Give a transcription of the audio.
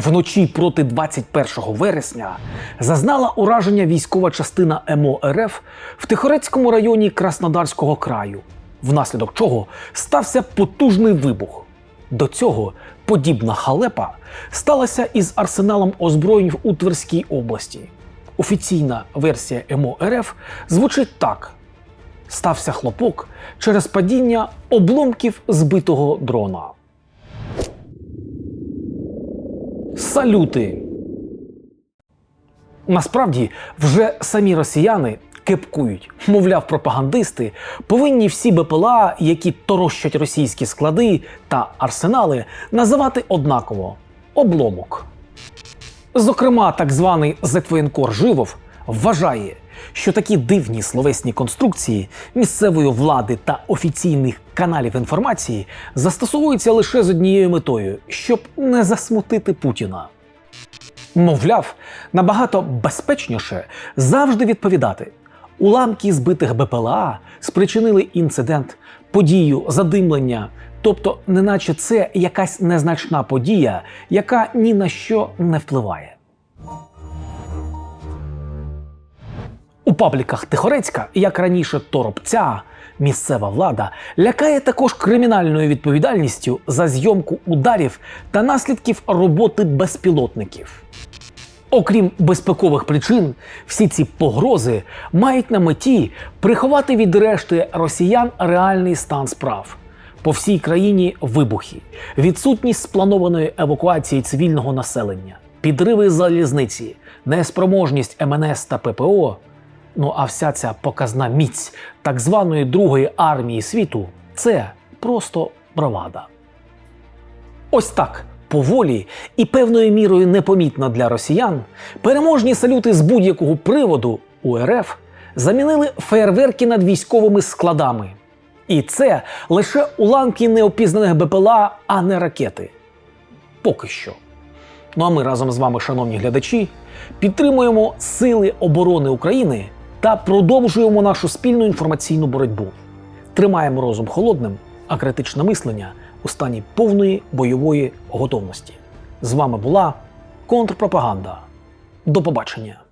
Вночі проти 21 вересня зазнала ураження військова частина МО РФ в Тихорецькому районі Краснодарського краю, внаслідок чого стався потужний вибух. До цього подібна халепа сталася із арсеналом озброєнь у Тверській області. Офіційна версія МО РФ звучить так: стався хлопок через падіння обломків збитого дрона. Салюти! Насправді, вже самі росіяни кепкують. Мовляв, пропагандисти повинні всі БПЛА, які торощать російські склади та арсенали, називати однаково обломок. Зокрема, так званий зетвоєнкор Живов вважає, що такі дивні словесні конструкції місцевої влади та офіційних каналів інформації застосовуються лише з однією метою, щоб не засмутити Путіна. Мовляв, набагато безпечніше завжди відповідати. Уламки збитих БПЛА спричинили інцидент, подію, задимлення, тобто, неначе це якась незначна подія, яка ні на що не впливає. У пабліках Тихорецька, як раніше Торопця, місцева влада лякає також кримінальною відповідальністю за зйомку ударів та наслідків роботи безпілотників. Окрім безпекових причин, всі ці погрози мають на меті приховати від решти росіян реальний стан справ. По всій країні вибухи, відсутність спланованої евакуації цивільного населення, підриви залізниці, неспроможність МНС та ППО. Ну а вся ця показна міць так званої Другої армії світу це просто бравада. Ось так поволі і певною мірою непомітно для росіян переможні салюти з будь-якого приводу у РФ замінили фейерверки над військовими складами. І це лише уламки неопізнаних БПЛА, а не ракети. Поки що. Ну а ми разом з вами, шановні глядачі, підтримуємо Сили оборони України та продовжуємо нашу спільну інформаційну боротьбу. Тримаємо розум холодним, а критичне мислення у стані повної бойової готовності. З вами була контрпропаганда. До побачення!